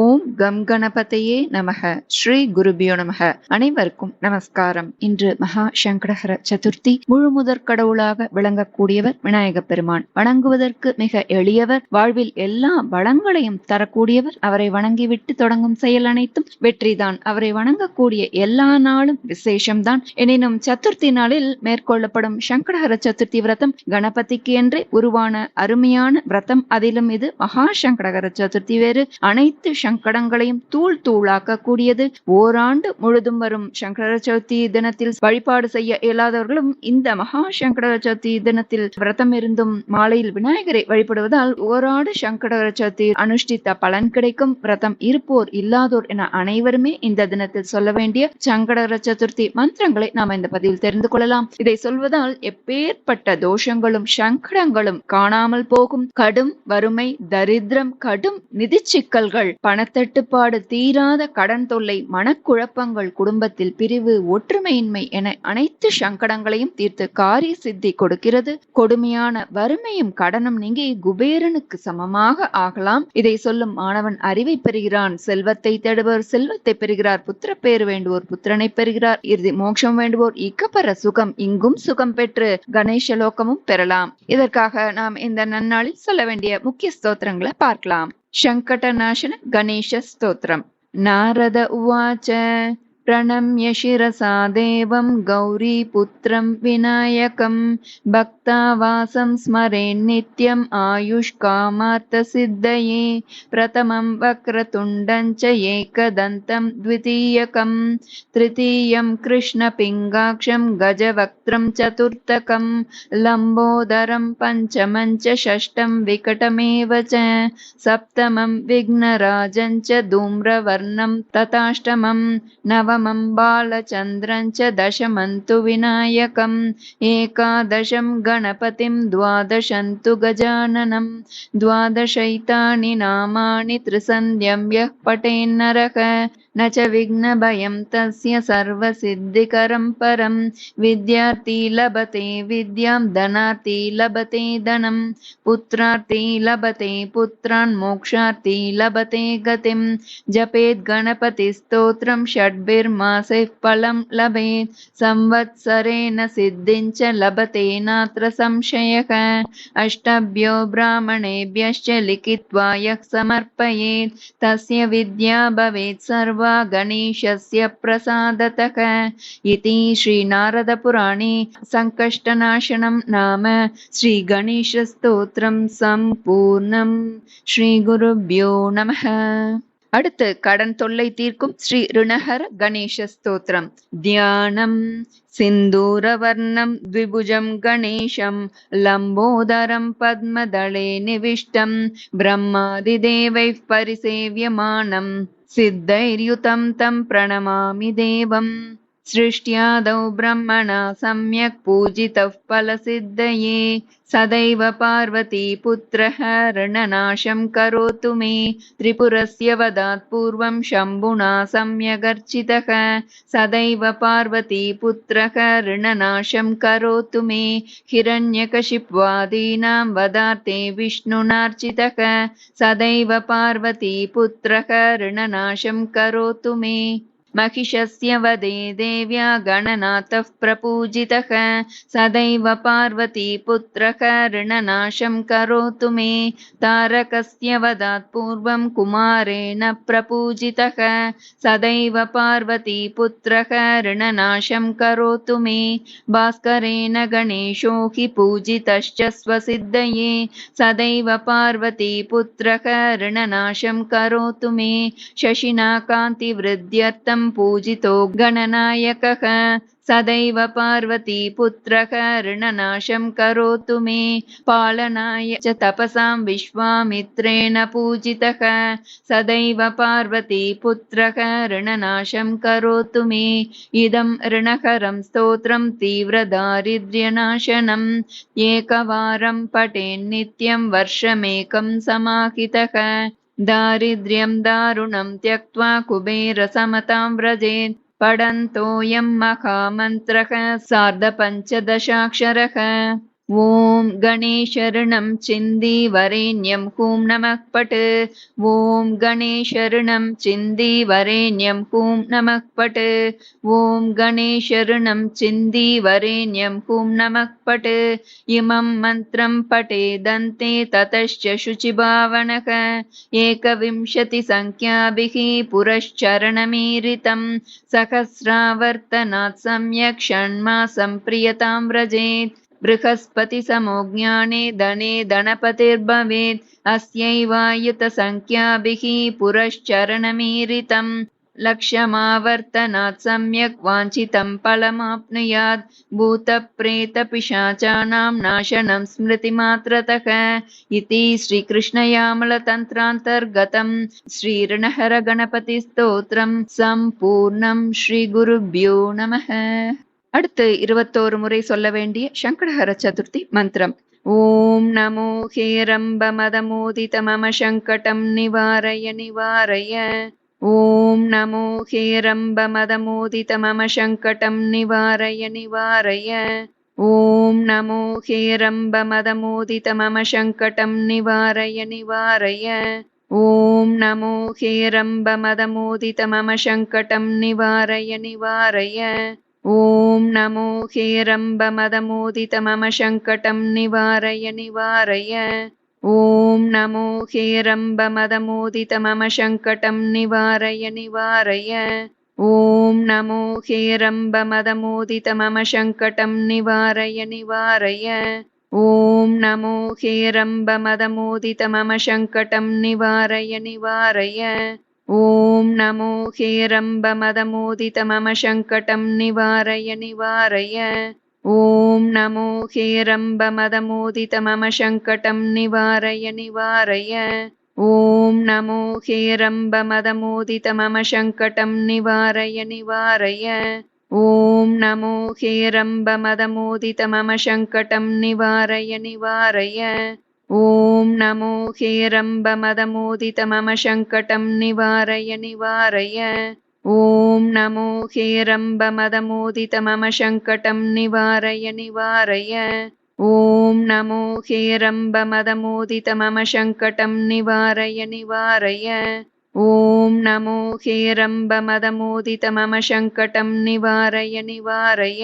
ஓம் come கணபதையே நமக. ஸ்ரீ குருபியோ நமக. அனைவருக்கும் நமஸ்காரம். இன்று மகா சங்கடஹர சதுர்த்தி. முழு முதற் கடவுளாக விளங்கக்கூடியவர் விநாயக பெருமான். வணங்குவதற்கு மிக எளியவர் வாழ்வில் எல்லா வளங்களையும் தரக்கூடியவர் அவரை வணங்கிவிட்டு தொடங்கும் செயல் அனைத்தும் வெற்றிதான். அவரை வணங்கக்கூடிய எல்லா நாளும் விசேஷம்தான். எனினும் சதுர்த்தி நாளில் மேற்கொள்ளப்படும் சங்கடஹர சதுர்த்தி விரதம் கணபதிக்கு என்றே உருவான அருமையான விரதம். அதிலும் இது மகா சங்கடகர சதுர்த்தி வேறு. அனைத்து சங்கடங்களையும் தூள் தூளாக்க கூடியது ஓராண்டு முழுதும் வரும் சங்கர சதுர்த்தி தினத்தில் வழிபாடு செய்ய இயலாதவர்களும் இந்த மகா சங்கர சதுர்த்தி தினத்தில் விரதம் இருந்தும் மாலையில் விநாயகரை வழிபடுவதால் ஓராண்டு சங்கடகர சதுர்த்தி அனுஷ்டித்த பலன் கிடைக்கும். விரதம் இருப்போர் இல்லாதோர் என அனைவருமே இந்த தினத்தில் சொல்ல வேண்டிய சங்கடகர சதுர்த்தி மந்திரங்களை நாம் இந்த பதிவில் தெரிந்து கொள்ளலாம். இதை சொல்வதால் எப்பேற்பட்ட தோஷங்களும் சங்கடங்களும் காணாமல் போகும். கடும் வறுமை தரித்திரம் கடும் நிதி சிக்கல்கள் பணத்தட்டுப்பாடு தீராத கடன் தொல்லை மனக்குழப்பங்கள் குடும்பத்தில் பிரிவு ஒற்றுமையின்மை என அனைத்து சங்கடங்களையும் தீர்த்து காரிய சித்தி கொடுக்கிறது. கொடுமையான வறுமையும் கடனும் நீங்கி குபேரனுக்கு சமமாக ஆகலாம். இதை சொல்லும் மாணவன் அறிவை பெறுகிறான். செல்வத்தை தேடுபவர் செல்வத்தை பெறுகிறார். புத்திர பேறு வேண்டுவோர் புத்திரனை பெறுகிறார். இறுதி மோட்சம் வேண்டுவோர் இக்கப்பெற சுகம் இங்கும் சுகம் பெற்று கணேச லோகமும் பெறலாம். இதற்காக நாம் இந்த நன்னாளில் சொல்ல வேண்டிய முக்கிய ஸ்தோத்திரங்களை பார்க்கலாம். शङ्कटनाशन गणेशस्तोत्रम् नारद उवाच प्रणम्य शिरसा देवं गौरीपुत्रं विनायकं भक्तावासं स्मरेन्नित्यम् आयुष्कामार्थसिद्धये प्रथमं वक्रतुण्डं च एकदन्तं द्वितीयकं तृतीयं कृष्णपिङ्गाक्षं गजवक्त्रं चतुर्थकं लम्बोदरं पञ्चमं च षष्ठं विकटमेव च सप्तमं विघ्नराजं च धूम्रवर्णं तथाष्टमं नवमं बालचन्द्रं च दशमन्तु विनायकम् एकादशं गणपतिं द्वादशन्तु गजाननं द्वादशैतानि नामानि त्रिसन्ध्यं यः पठेन्नरः न च विघ्नभयं तस्य सर्वसिद्धिकरं परं। विद्यार्थी लभते विद्यां धनार्थी लभते धनं। पुत्रार्थी लभते पुत्रान् मोक्षार्थी लभते गतिं। जपेत् गणपतिस्तोत्रं षड्भिर्मासैः फलं लभेत्। संवत्सरेण सिद्धिं च लभते नात्र संशयः। अष्टभ्यो ब्राह्मणेभ्यश्च लिखित्वा यः समर्पयेत् तस्य विद्या भवेत् सर्वा गणेशस्य प्रसादतः इति श्रीनारदपुराणे सङ्कष्टनाशनं नाम श्रीगणेशस्तोत्रं सम्पूर्णम् श्रीगुरुभ्यो நமः அடுத்து கடன் தொல்லை தீர்க்கும் ஸ்ரீ ருணஹர கணேச ஸ்தோத்திரம் தியானம் सिन्दूरवर्णं द्विभुजं गणेशं लम्बोदरं पद्मदळे निविष्टं ब्रह्मादिदेवैः परिसेव्यमानं सिद्धैर्युतं तं प्रणमामि देवम् सृष्ट्यादौ ब्रह्मणा सम्यक् पूजितः फलसिद्धये। सदैव पार्वतीपुत्रः ऋणनाशं करोतु मे। त्रिपुरस्य वदात् पूर्वं शम्भुना सम्यगर्चितः। सदैव पार्वतीपुत्रः ऋणनाशं करोतु मे। हिरण्यकशिप्वादीनां वदार्थे विष्णुनार्चितः। सदैव पार्वतीपुत्रः ऋणनाशं करोतु मे महिषस्य वदे देव्या गणनाथः प्रपूजितः सदैव पार्वतीपुत्रः ऋणनाशं करोतु मे। तारकस्य वदात् पूर्वं कुमारेण प्रपूजितः। सदैव पार्वतीपुत्रः ऋणनाशं करोतु मे। भास्करेण गणेशो हि पूजितश्च स्वसिद्धये। सदैव पार्वतीपुत्रः ऋणनाशं करोतु मे। शशिना कान्तिवृद्ध्यर्थं पूजितो गणनायकः। सदैव पार्वतीपुत्रः ऋणनाशं करोतु मे। पालनाय च तपसां विश्वामित्रेण पूजितः। सदैव पार्वतीपुत्रः ऋणनाशं करोतु मे। इदं ऋणहरं स्तोत्रं तीव्रदारिद्र्यनाशनम् एकवारं पठेन्नित्यं वर्षमेकं समाहितः दारिद्र्यं दारुणं त्यक्त्वा कुबेरसमतां व्रजेत्। पठन्तोऽयं महामन्त्रः सार्धपञ्चदशाक्षरः ॐ गणेशरणं चिन्दी वरेण्यं हूं नमः पट्। ॐ गणेशरणं चिन्दी वरेण्यं पट्। ॐ गणेशरणं चिन्दी वरेण्यं नमः पट्। इमं मन्त्रं पठेदन्ते ततश्च शुचिभावनः। एकविंशतिसङ्ख्याभिः पुरश्चरणमीरितं। सहस्रावर्तनात् सम्यक् षण्मासं प्रियतां व्रजेत् बृहस्पतिसमो ज्ञाने धने धनपतिर्भवेत्। अस्यैवायुतसङ्ख्याभिः पुरश्चरणमीरितम् लक्ष्यमावर्तनात् सम्यक् वाञ्छितं फलमाप्नुयात्। भूतप्रेतपिशाचानां नाशनं स्मृतिमात्रतः इति श्रीकृष्णयामलतन्त्रान्तर्गतं श्रीऋणहरगणपतिस्तोत्रं सम्पूर्णं श्रीगुरुभ्यो நமः அடுத்து இருபத்தோரு முறை சொல்ல வேண்டிய சங்கடஹர சதுர்த்தி மந்திரம். ஓம் நமோ ஹேரம்ப மதமோதித மம சங்கடம் நிவாரய நிவாரய. ஓம் நமோ ஹேரம்ப மதமோதித மம சங்கடம் நிவாரய நிவாரய. ஓம் நமோ ஹேரம்ப மதமோதித மம சங்கடம் நிவாரய நிவாரய. ஓம் நமோ ஹேரம்ப மதமோதித மம சங்கடம் நிவாரய நிவாரய. ॐ नमो हेरम्बमदमोदित मम सङ्कटं निवारय निवारय ॐ नमो हेरम्बमदमोदित मम सङ्कटं निवारय निवारय ॐ नमो हेरम्बमदमोदित मम सङ्कटं निवारय निवारय ॐ नमो हेरम्बमदमोदित मम सङ्कटं निवारय निवारय ॐ नमो हेरम्बमदमोदित मम सङ्कटं निवारय निवारय ॐ नमो हेरम्बमदमोदित मम सङ्कटं निवारय निवारय ॐ नमो हेरम्बमदमोदित मम सङ्कटं निवारय निवारय ॐ नमो हेरम्बमदमोदित मम सङ्कटं निवारय निवारय ॐ नमो हेरम्बमदमोदित मम सङ्कटं निवारय निवारय ॐ नमो हेरम्बमदमोदित मम सङ्कटं निवारय निवारय ॐ नमो हेरम्बमदमोदित मम सङ्कटं निवारय निवारय ॐ नमो हेरम्बमदमोदित मम सङ्कटं निवारय निवारय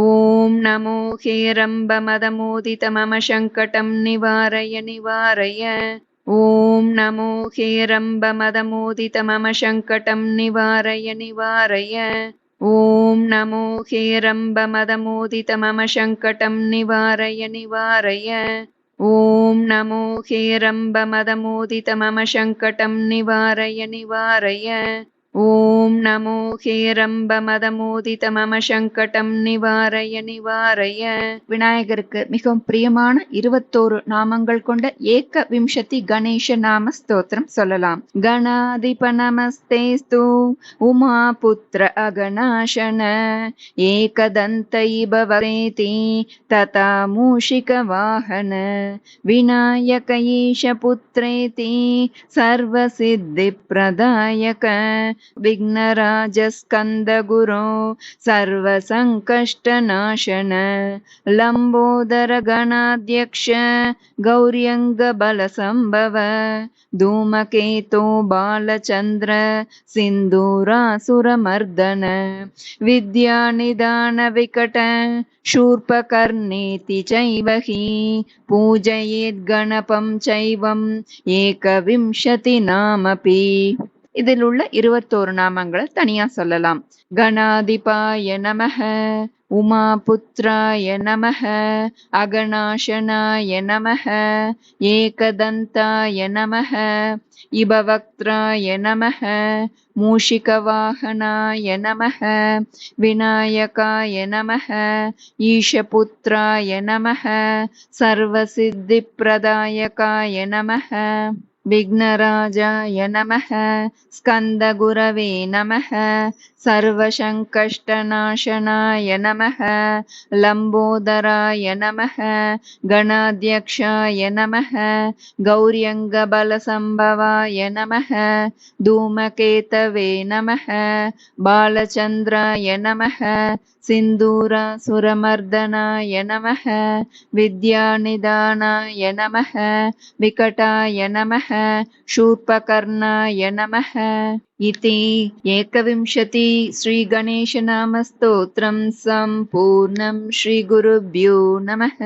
ॐ नमो हेरम्बमदमोदित मम सङ्कटं निवारय निवारय ॐ नमो हेरम्बमदमोदित मम सङ्कटं निवारय निवारय ॐ नमो हेरम्बमदमोदित मम सङ्कटं निवारय निवारय ॐ नमो हेरम्बमदमोदित मम सङ्कटं निवारय निवारय ॐ नमो हेरम्बमदमोदित मम சங்கடம் நிவாரய நிவாரய விநாயகருக்கு மிகவும் பிரியமான இருபத்தோரு நாமங்கள் கொண்ட ஏக விம்சதி கணேஷ நாம ஸ்தோத்திரம் சொல்லலாம் கணாதிப நமஸ்தேஸ்து உமா புத்திர அகணாசன ஏகதந்த இபவரேதி ததா மூஷிக வாகன விநாயக ஈஷ புத்ரேதி சர்வசித்தி பிரதாயக विघ्नराजस्कन्दगुरो सर्वसङ्कष्टनाशन लम्बोदरगणाध्यक्ष गौर्यङ्गबलसम्भव धूमकेतो बालचन्द्र सिन्दूरासुरमर्दन विद्यानिदानविकट शूर्पकर्णेति चैव हि पूजयेद्गणपं चैवम् एकविंशतिनामपि இதில் உள்ள இருபத்தோரு நாமங்களை தனியா சொல்லலாம். கணாதிபாய நமக உமா புத்திராய நமக அகணாசனாய நமக ஏகதந்தாய நமக இபவக்திராய நமக மூஷிகவாகனாய நமக விநாயகாய நமக ஈஷபுத்திராய நமக சர்வசித்திப்பிரதாயகாய நமக विघ्नराजाय नमः। स्कन्दगुरवे नमः। सर्वसङ्कष्टनाशनाय नमः। लम्बोदराय नमः। गणाध्यक्षाय नमः। गौर्यङ्गबलसम्भवाय नमः। धूमकेतवे नमः। बालचन्द्राय नमः। सिन्दूरासुरमर्दनाय नमः। विद्यानिदानाय नमः। विकटाय नमः। शूर्पकर्णाय नमः। इति एकविंशति श्रीगणेशनामस्तोत्रं सम्पूर्णं श्रीगुरुभ्यो नमः।